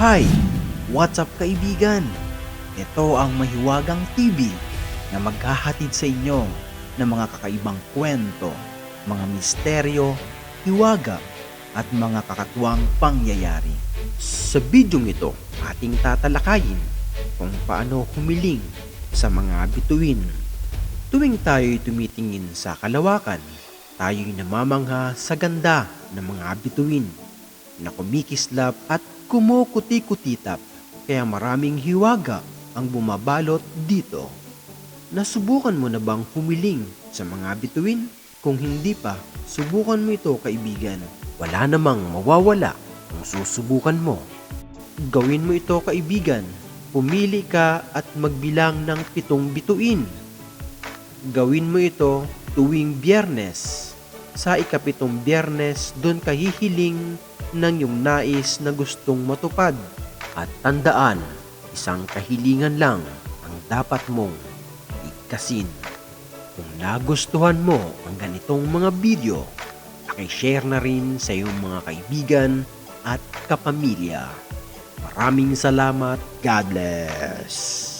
Hi! What's up kaibigan? Ito ang Mahiwagang TV na maghahatid sa inyo ng mga kakaibang kwento, mga misteryo, hiwaga at mga kakatuwang pangyayari. Sa bidyong ito, ating tatalakayin kung paano humiling sa mga bituin. Tuwing tayo'y tumitingin sa kalawakan, tayo'y namamangha sa ganda ng mga bituin na kumikislap at kumukuti-kutitap kaya maraming hiwaga ang bumabalot dito. Nasubukan mo na bang humiling sa mga bituin? Kung hindi pa, subukan mo ito kaibigan. Wala namang mawawala kung susubukan mo. Gawin mo ito kaibigan. Pumili ka at magbilang ng pitong bituin. Gawin mo ito tuwing biyernes. Sa ikapitong biyernes, doon ka hihiling ng iyong nais na gustong matupad. At tandaan, isang kahilingan lang ang dapat mong ikasin. Kung nagustuhan mo ang ganitong mga video, pakishare na rin sa iyong mga kaibigan at kapamilya. Maraming salamat. God bless.